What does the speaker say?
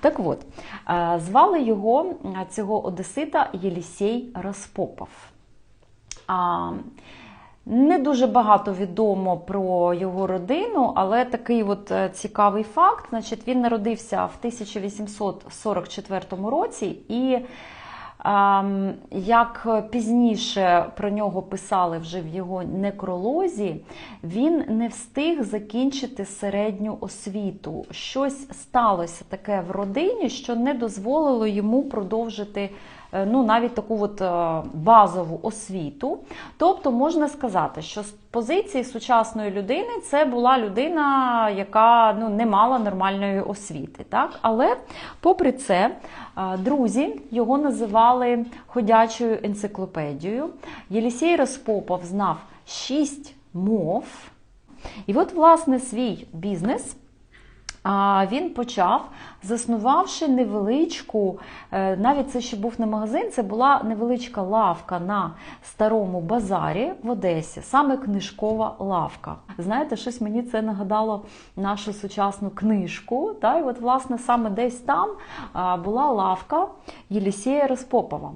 Так от, звали його цього Одесита Єлісей Распопов. Не дуже багато відомо про його родину, але такий от е, цікавий факт. Значить, він народився в 1844 році, і як пізніше про нього писали вже в його некролозі, він не встиг закінчити середню освіту. Щось сталося таке в родині, що не дозволило йому продовжити е, ну, навіть таку от е, базову освіту. Тобто можна сказати, що з позиції сучасної людини це була людина, яка ну, не мала нормальної освіти. Так? Але попри це, е, друзі його називали ходячою енциклопедією. Єлісій Розпопов знав шість мов. І от, власне, свій бізнес він почав, заснувавши невеличку, е, навіть це ще був не магазин, це була невеличка лавка на старому базарі в Одесі, саме книжкова лавка. Знаєте, щось мені це нагадало нашу сучасну книжку. Та? І от, власне, саме десь там була лавка Єлісія Распопова.